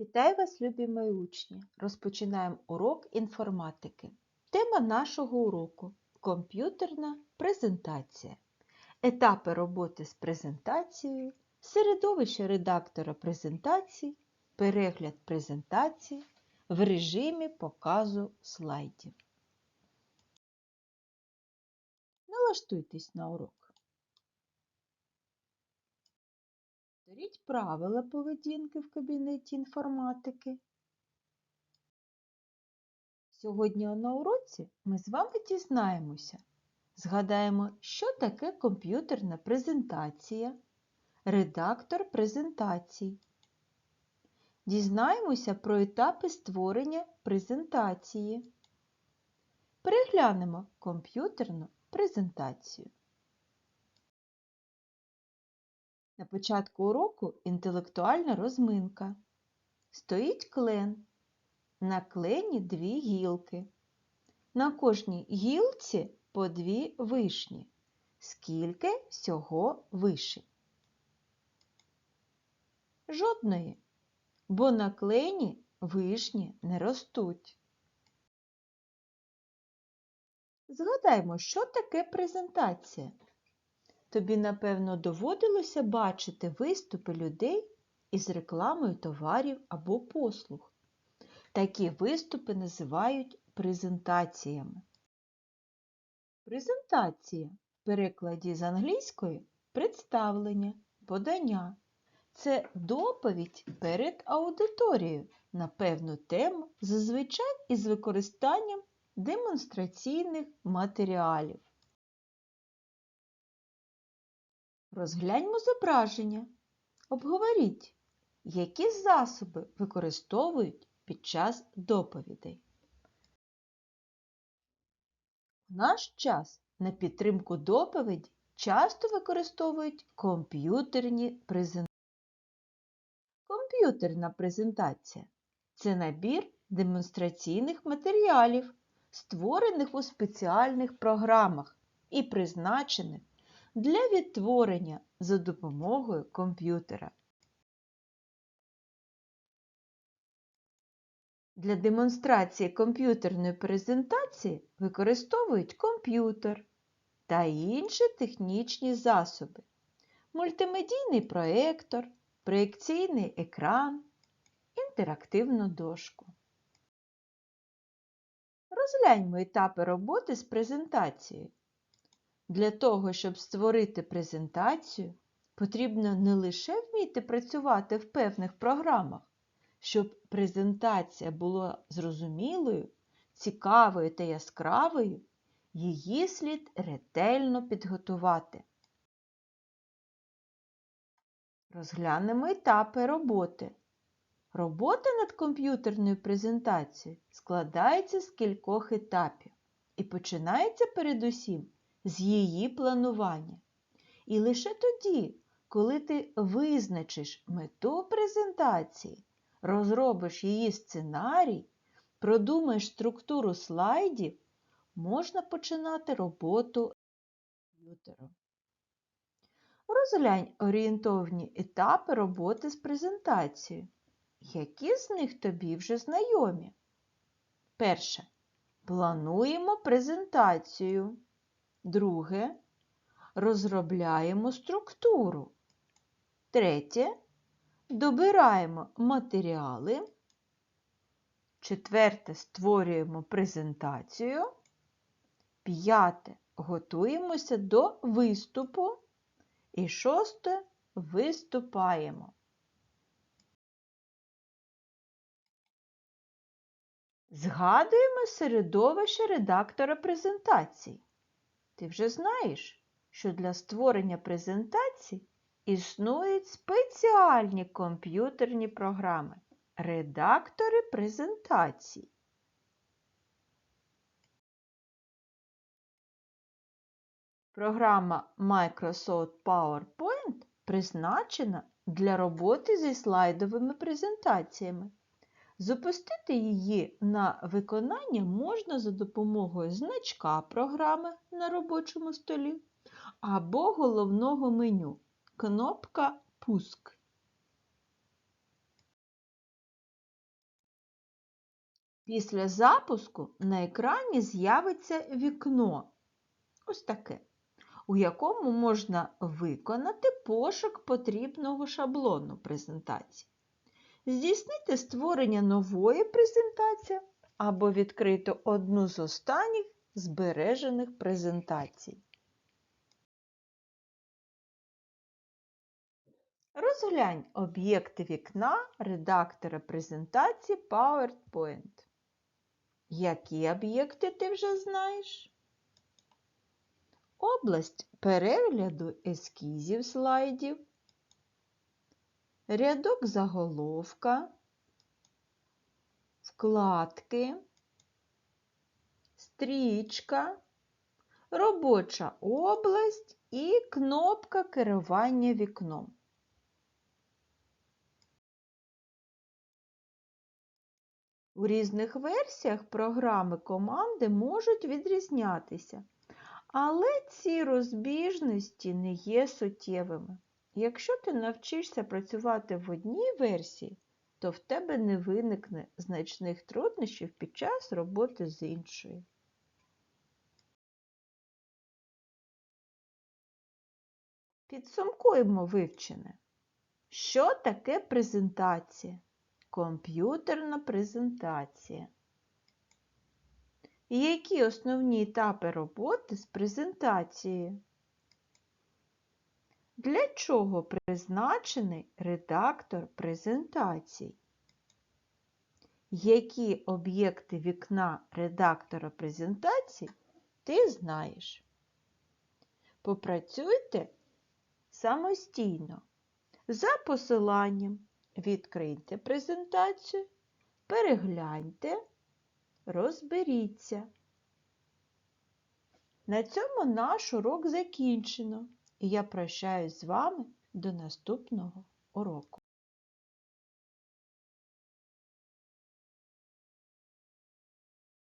Вітаю вас, любі мої учні! Розпочинаємо урок інформатики. Тема нашого уроку комп'ютерна презентація. Етапи роботи з презентацією, середовище редактора презентацій, перегляд презентації в режимі показу слайдів. Налаштуйтесь на урок. Повторіть правила поведінки в кабінеті інформатики. Сьогодні на уроці ми з вами дізнаємося, згадаємо, що таке комп'ютерна презентація, редактор презентацій. Дізнаємося про етапи створення презентації. Переглянемо комп'ютерну презентацію. На початку уроку інтелектуальна розминка. Стоїть клен. На клені дві гілки. На кожній гілці по дві вишні. Скільки всього вишень? Жодної, бо на клені вишні не ростуть. Згадаймо, що таке презентація. Тобі, напевно, доводилося бачити виступи людей із рекламою товарів або послуг. Такі виступи називають презентаціями. Презентація в перекладі з англійської представлення, подання. Це доповідь перед аудиторією на певну тему, зазвичай із використанням демонстраційних матеріалів. Розгляньмо зображення. Обговоріть, які засоби використовують під час доповідей. В наш час на підтримку доповіді часто використовують комп'ютерні презентації. Комп'ютерна презентація це набір демонстраційних матеріалів, створених у спеціальних програмах і призначених для відтворення за допомогою комп'ютера. Для демонстрації комп'ютерної презентації використовують комп'ютер та інші технічні засоби, мультимедійний проектор, проєкційний екран, інтерактивну дошку. Розгляньмо етапи роботи з презентацією. Для того, щоб створити презентацію, потрібно не лише вміти працювати в певних програмах, щоб презентація була зрозумілою, цікавою та яскравою, її слід ретельно підготувати. Розглянемо етапи роботи. Робота над комп'ютерною презентацією складається з кількох етапів і починається передусім з її планування. І лише тоді, коли ти визначиш мету презентації, розробиш її сценарій, продумаєш структуру слайдів, можна починати роботу комп'ютером. Розглянь орієнтовні етапи роботи з презентацією. Які з них тобі вже знайомі? Перше. Плануємо презентацію. Друге. Розробляємо структуру. Третє. Добираємо матеріали. Четверте. Створюємо презентацію. П'яте. Готуємося до виступу. І шосте. Виступаємо. Згадуємо середовище редактора презентацій. Ти вже знаєш, що для створення презентацій існують спеціальні комп'ютерні програми редактори презентацій. Програма Microsoft PowerPoint призначена для роботи зі слайдовими презентаціями. Запустити її на виконання можна за допомогою значка програми на робочому столі або головного меню кнопка Пуск. Після запуску на екрані з'явиться вікно, ось таке, у якому можна виконати пошук потрібного шаблону презентації, здійснити створення нової презентації або відкрити одну з останніх збережених презентацій. Розглянь об'єкти вікна редактора презентації PowerPoint. Які об'єкти ти вже знаєш? Область перегляду ескізів слайдів, рядок заголовка, вкладки, стрічка, робоча область і кнопка керування вікном. У різних версіях програми команди можуть відрізнятися, але ці розбіжності не є суттєвими. Якщо ти навчишся працювати в одній версії, то в тебе не виникне значних труднощів під час роботи з іншою. Підсумкуємо вивчене. Що таке презентація? Комп'ютерна презентація. Які основні етапи роботи з презентацією? Для чого призначений редактор презентацій? Які об'єкти вікна редактора презентацій ти знаєш? Попрацюйте самостійно. За посиланням відкрийте презентацію, перегляньте, розберіться. На цьому наш урок закінчено, і я прощаюсь з вами до наступного уроку.